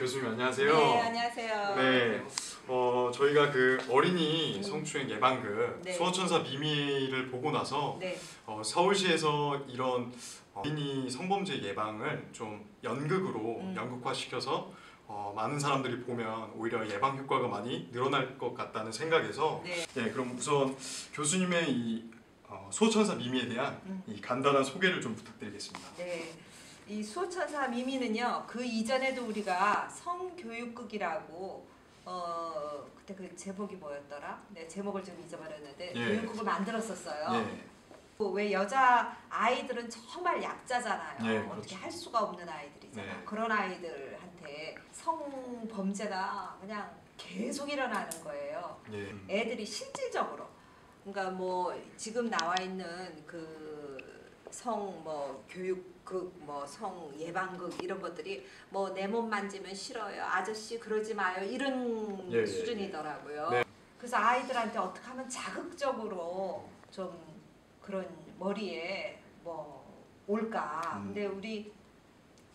교수님 안녕하세요. 네, 안녕하세요. 네, 어, 저희가 그 어린이 성추행 예방극 네. 수호천사 미미를 보고 나서 네. 어, 서울시에서 이런 어린이 성범죄 예방을 좀 연극으로 음. 연극화시켜서 어, 많은 사람들이 보면 오히려 예방 효과가 많이 늘어날 것 같다는 생각에서 네. 네, 그럼 우선 교수님의 이 어, 수호천사 미미에 대한 음. 이 간단한 소개를 좀 부탁드리겠습니다. 네. 이 수호천사 미미는요. 그 이전에도 우리가 성교육극이라고 어 그때 그 제목이 뭐였더라? 네, 제목을 좀 잊어버렸는데 예. 교육극을 만들었었어요. 네, 그왜 여자 아이들은 정말 약자잖아요. 네, 어떻게 그렇죠. 할 수가 없는 아이들이잖아. 네. 그런 아이들한테 성범죄가 그냥 계속 일어나는 거예요. 네, 애들이 실질적으로 그러니까 뭐 지금 나와 있는 그 성 뭐 교육극 뭐 성 예방극 이런 것들이 뭐 내 몸 만지면 싫어요 아저씨 그러지 마요 이런 예, 예, 예. 수준이더라고요. 네. 그래서 아이들한테 어떻게 하면 자극적으로 좀 그런 머리에 뭐 올까. 음. 근데 우리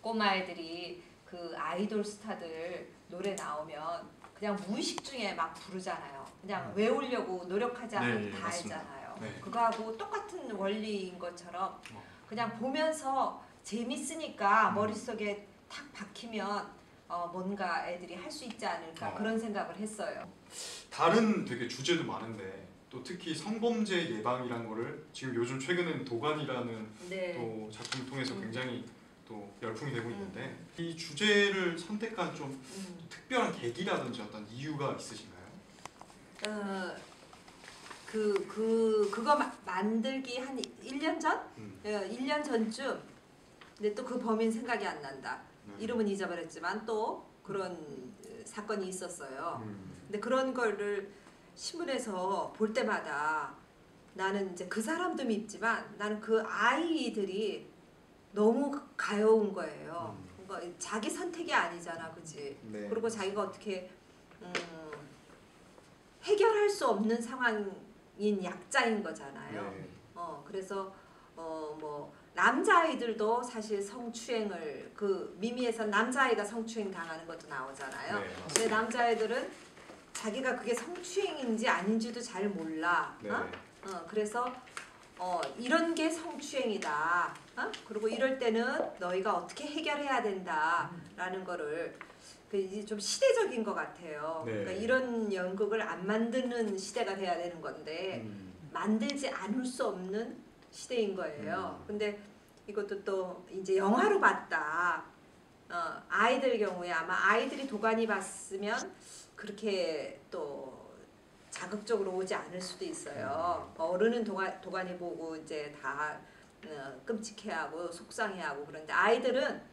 꼬마애들이 그 아이돌 스타들 노래 나오면 그냥 무의식 중에 막 부르잖아요. 그냥 음. 외우려고 노력하지 않고 네, 다 맞습니다. 알잖아요. 네. 그거하고 똑같은 원리인 것처럼 어. 그냥 보면서 재밌으니까 음. 머릿속에 탁 박히면 어, 뭔가 애들이 할 수 있지 않을까 어. 그런 생각을 했어요. 다른 되게 주제도 많은데 또 특히 성범죄 예방이라는 거를 지금 요즘 최근엔 도관이라는 네. 또 작품을 통해서 음. 굉장히 또 열풍이 되고 있는데 이 주제를 선택한 좀 음. 특별한 계기라든지 어떤 이유가 있으신가요? 어, 그, 그, 그거 마- 만들기 한 1년 전? 음. 어, 1년 전쯤. 근데 또 그 범인 생각이 안 난다. 네. 이름은 잊어버렸지만 또 그런 어, 사건이 있었어요. 음. 근데 그런 거를 신문에서 볼 때마다 나는 이제 그 사람도 밉지만 나는 그 아이들이 너무 가여운 거예요. 음. 그러니까 자기 선택이 아니잖아, 그지? 네. 그리고 자기가 어떻게 음, 해결할 수 없는 상황 인 약자인 거잖아요. 네. 어 그래서 어 뭐 남자아이들도 사실 성추행을 그 미미에서 남자아이가 성추행 당하는 것도 나오잖아요. 네, 근데. 남자애들은 자기가 그게 성추행인지 아닌지도 잘 몰라. 네. 어? 어, 그래서 어, 이런 게 성추행이다. 어? 그리고 이럴 때는 너희가 어떻게 해결해야 된다라는 거를 그 이제 좀 시대적인 것 같아요. 네. 그러니까 이런 연극을 안 만드는 시대가 돼야 되는 건데 음. 만들지 않을 수 없는 시대인 거예요. 음. 근데 이것도 또 이제 영화로 봤다. 어, 아이들 경우에 아마 아이들이 도가니 봤으면 그렇게 또 자극적으로 오지 않을 수도 있어요. 어른은 도가, 도가니 보고 이제 다 어, 끔찍해하고 속상해하고 그런데 아이들은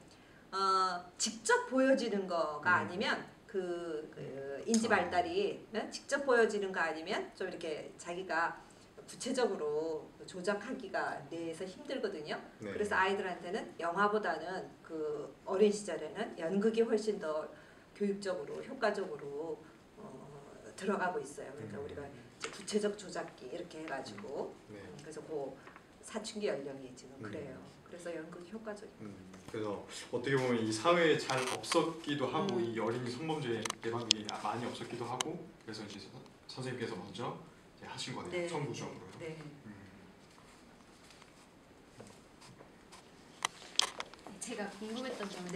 어, 직접 보여지는 거가 음. 아니면 그, 그 인지 발달이 네? 직접 보여지는 거 아니면 좀 이렇게 자기가 구체적으로 조작하기가 내에서 힘들거든요. 네. 그래서 아이들한테는 영화보다는 그 어린 시절에는 연극이 훨씬 더 교육적으로 효과적으로 어, 들어가고 있어요. 그러니까 음. 우리가 구체적 조작기 이렇게 해가지고 네. 음, 그래서 그 사춘기 연령이 지금 음. 그래요. 그래서 연극이 효과적. 음. 그래서 어떻게 보면 이 사회에 잘 없었기도 하고 음. 이 어린이 성범죄 예방이 많이 없었기도 하고 그래서 이제 선- 선생님께서 먼저 이제 하신 거네요. 네. 선구적으로요. 네. 음. 제가 궁금했던 점은요.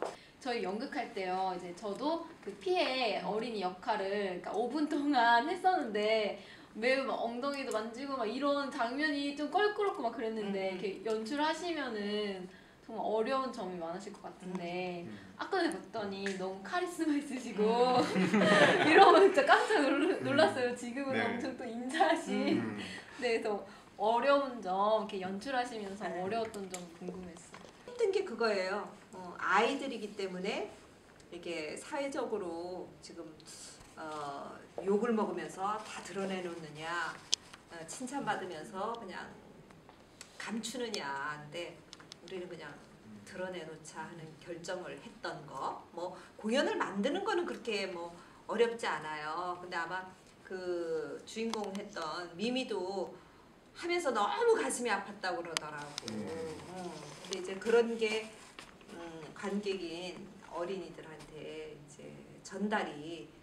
네. 저희 연극할 때요. 이제 저도 그 피해 어린이 역할을 그러니까 5분 동안 했었는데 매우 막 엉덩이도 만지고 막 이런 장면이 좀 껄끄럽고 막 그랬는데 음. 이렇게 연출하시면은 정말 어려운 점이 많으실 것 같은데 음. 아까 전에 봤더니 너무 카리스마 있으시고 이러면 진짜 깜짝 놀, 놀랐어요. 지금은 네. 엄청 또 인자하신. 음. 네, 그래서 어려운 점 이렇게 연출하시면서 네. 어려웠던 점 궁금했어요. 힘든 게 그거예요. 어, 아이들이기 때문에 이렇게 사회적으로 지금 어, 욕을 먹으면서 다 드러내놓느냐, 어, 칭찬받으면서 그냥 감추느냐. 근데 우리는 그냥 드러내놓자 하는 결정을 했던 거. 뭐 공연을 만드는 거는 그렇게 뭐 어렵지 않아요. 근데 아마 그 주인공 했던 미미도 하면서 너무 가슴이 아팠다고 그러더라고. 음. 음, 근데 이제 그런 게 음, 관객인 어린이들한테 이제 전달이 어,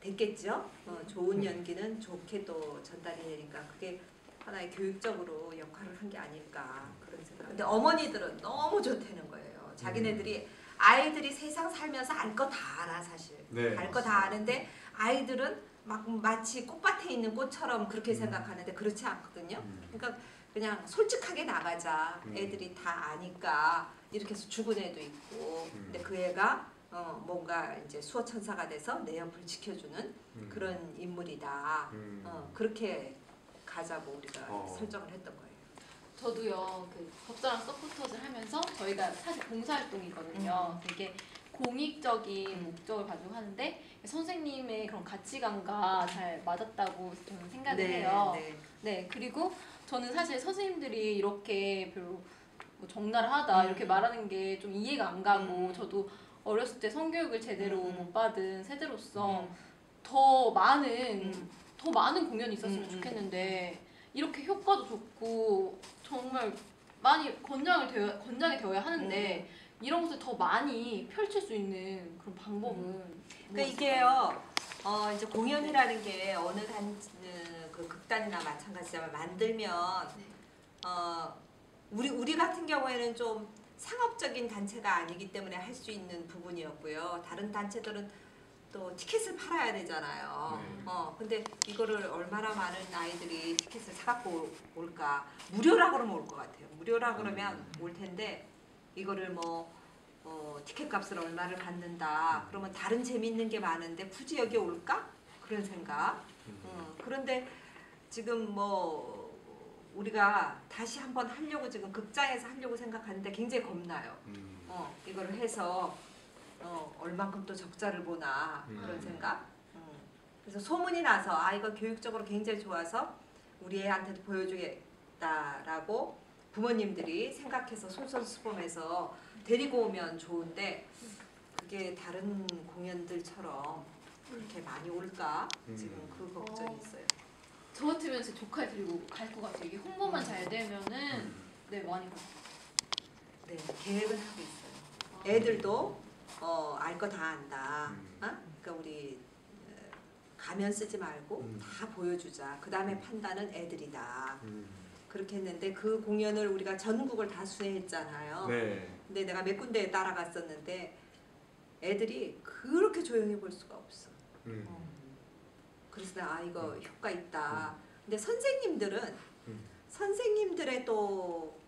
됐겠죠. 어, 좋은 연기는 좋게 또 전달이 되니까 그게 하나의 교육적으로 역할을 한 게 아닐까 그런 생각. 근데 어머니들은 너무 좋다는 거예요. 자기네들이 아이들이 세상 살면서 알 거 다 알아 사실. 네. 알거 다 아는데 아이들은 막 마치 꽃밭에 있는 꽃처럼 그렇게 음. 생각하는데 그렇지 않거든요. 음. 그러니까 그냥 솔직하게 나가자. 음. 애들이 다 아니까 이렇게 해서 죽은 애도 있고. 음. 근데 그 애가 어, 뭔가 이제 수호천사가 돼서 내 옆을 지켜주는 음. 그런 인물이다. 음. 어, 그렇게 가자고 우리가 어. 설정을 했던 거예요. 저도요 그 법사랑 서포터즈를 하면서 저희가 사실 봉사활동이거든요. 되게 공익적인 목적을 가지고 하는데 선생님의 그런 가치관과 잘 맞았다고 저는 생각을 해요. 네. 네, 그리고 저는 사실 선생님들이 이렇게 별로 뭐 적나라하다 음. 이렇게 말하는 게 좀 이해가 안 가고 음. 저도 어렸을 때 성교육을 제대로 음. 못 받은 세대로서 음. 더 많은 음. 더 많은 공연이 있었으면 음, 음. 좋겠는데 이렇게 효과도 좋고 정말 많이 권장을 되어 권장이 되어야 하는데 음. 이런 것을 더 많이 펼칠 수 있는 그런 방법은 그러니까 이게요. 어, 이제 공연이라는 게 어느 단, 어, 그 극단이나 마찬가지지만 만들면 네. 어, 우리 우리 같은 경우에는 좀 상업적인 단체가 아니기 때문에 할 수 있는 부분이었고요. 다른 단체들은 또 티켓을 팔아야 되잖아요. 네. 어, 근데 이거를 얼마나 많은 아이들이 티켓을 사갖고 올까? 무료라 그러면 올 것 같아요. 무료라 그러면 올 텐데 이거를 뭐 어, 티켓 값을 얼마를 받는다. 그러면 다른 재미있는 게 많은데 굳이 여기 올까? 그런 생각. 음. 어, 그런데 지금 뭐 우리가 다시 한번 하려고 지금 극장에서 하려고 생각하는데 굉장히 겁나요. 음. 어, 이거를 해서 어, 얼만큼 또 적자를 보나 그런 음. 생각. 음. 그래서 소문이 나서 아 이거 교육적으로 굉장히 좋아서 우리 애한테도 보여주겠다라고 부모님들이 생각해서 솔선수범해서 데리고 오면 좋은데 그게 다른 공연들처럼 그렇게 많이 올까 지금 음. 그 걱정이 어. 있어요. 저 같으면 제 조카를 데리고 갈 것 같아요. 이게 홍보만 잘 되면은 음. 네 많이 갈것네 계획은 하고 있어요. 애들도 어, 알 거 다 안다. 음. 어? 그러니까 우리 어, 가면 쓰지 말고 음. 다 보여주자. 그 다음에 판단은 애들이다. 음. 그렇게 했는데 그 공연을 우리가 전국을 다 수행했잖아요. 네. 근데 내가 몇 군데에 따라갔었는데 애들이 그렇게 조용히 볼 수가 없어. 음. 어. 그래서 나아 이거 효과 있다. 근데 선생님들은 음. 선생님들의 또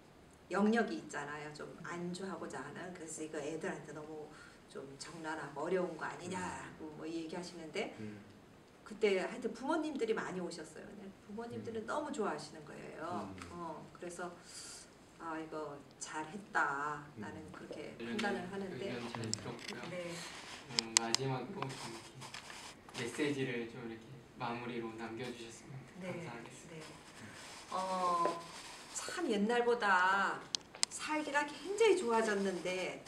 영역이 있잖아요. 좀 안주하고자 하는 그래서 이거 애들한테 너무 좀 적나라하고 어려운 거 아니냐고 뭐 얘기하시는데 음. 그때 하여튼 부모님들이 많이 오셨어요. 부모님들은 너무 좋아하시는 거예요. 음. 어 그래서 아 이거 잘했다. 나는 음. 그렇게 판단을 하는데 의견 잘 들었고요. 네. 음, 좀 이렇게 메시지를 좀 이렇게 마무리로 남겨주셨으면 네. 감사하겠습니다. 네. 어, 참 옛날보다 살기가 굉장히 좋아졌는데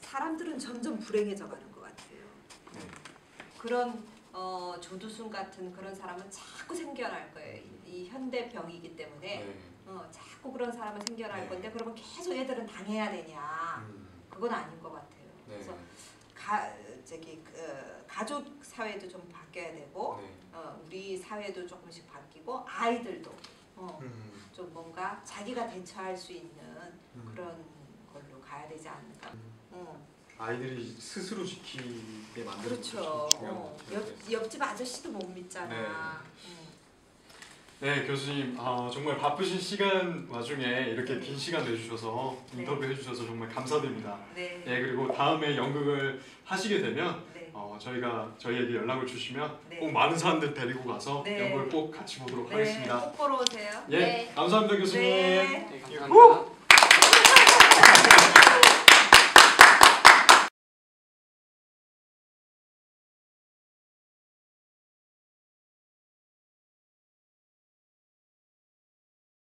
사람들은 점점 불행해져 가는 것 같아요. 네. 그런 어, 조두순 같은 그런 사람은 자꾸 생겨날 거예요. 이, 이 현대병이기 때문에 네. 어, 자꾸 그런 사람은 생겨날 네. 건데 그러면 계속 애들은 당해야 되냐? 음. 그건 아닌 것 같아요. 네. 그래서 가 저기 그, 가족 사회도 좀 바뀌어야 되고 네. 어, 우리 사회도 조금씩 바뀌고 아이들도 어, 음. 좀 뭔가 자기가 대처할 수 있는 음. 그런 걸로 가야 되지 않을까. 음. 어, 아이들이 스스로 지키게 만드는 그렇죠. 어. 옆, 옆집 아저씨도 못 믿잖아. 네. 음. 네 교수님 아, 정말 바쁘신 시간 와중에 이렇게 네. 긴 시간 내주셔서 네. 인터뷰 해주셔서 정말 감사드립니다. 네. 네 그리고 다음에 연극을 하시게 되면 네. 어, 저희가 저희에게 연락을 주시면 네. 꼭 많은 사람들 데리고 가서 네. 연극을 꼭 같이 보도록 네. 하겠습니다. 꼭 보러 오세요. 예 네. 감사합니다 교수님. 네. 네, 감사합니다.